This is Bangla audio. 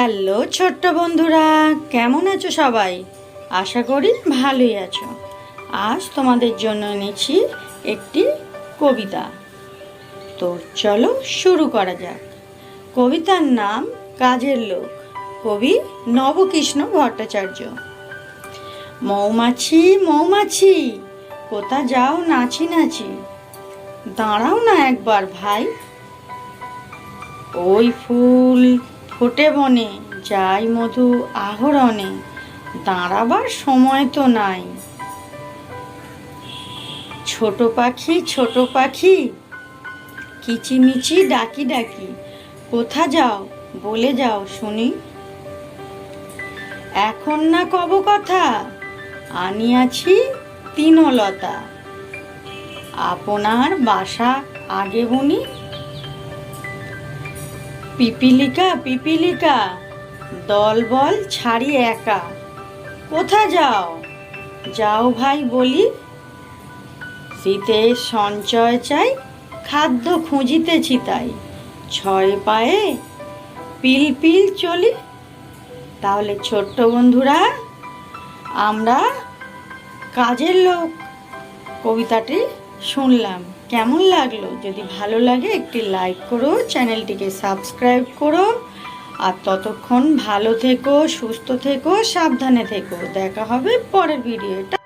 হ্যালো ছোট্ট বন্ধুরা, কেমন আছো সবাই? আশা করি ভালোই আছো। আজ তোমাদের জন্য এনেছি একটি কবিতা। তো চলো শুরু করা যাক। কবিতার নাম কাজের লোক, কবি নবকৃষ্ণ ভট্টাচার্য। মৌমাছি মৌমাছি, কোথা যাও নাচি নাচি? দাঁড়াও না একবার ভাই। ওই ফুল ফোটে বনে যাই মধু আহরণে, দাঁড়াবার সময় তো নাই। ছোট পাখি ছোট পাখি, কিচিমিচি ডাকি ডাকি, কোথা যাও, বলে যাও শুনি। এখন না কব কথা, আনিয়াছি তিনলতা, আপনার বাসা আগে বুনি। পিপিলিকা পিপিলিকা, দল বল ছাড়ি একা। কোথা যাও? যাও ভাই বলি। শীতে সঞ্চয় চাই, খাদ্য খুঁজিতেছি তাই। ছয় পায়ে পিল পিল চলি। তাহলে ছোট্ট বন্ধুরা, আমরা কাজের লোক। কবিতাটি শুনলাম। কেমন লাগল? যদি ভালো লাগে, একটি লাইক করো, চ্যানেলটিকে সাবস্ক্রাইব করো। আর ততক্ষণ ভালো থেকো, সুস্থ থেকো, সাবধানে থেকো। দেখা হবে পরের ভিডিওটা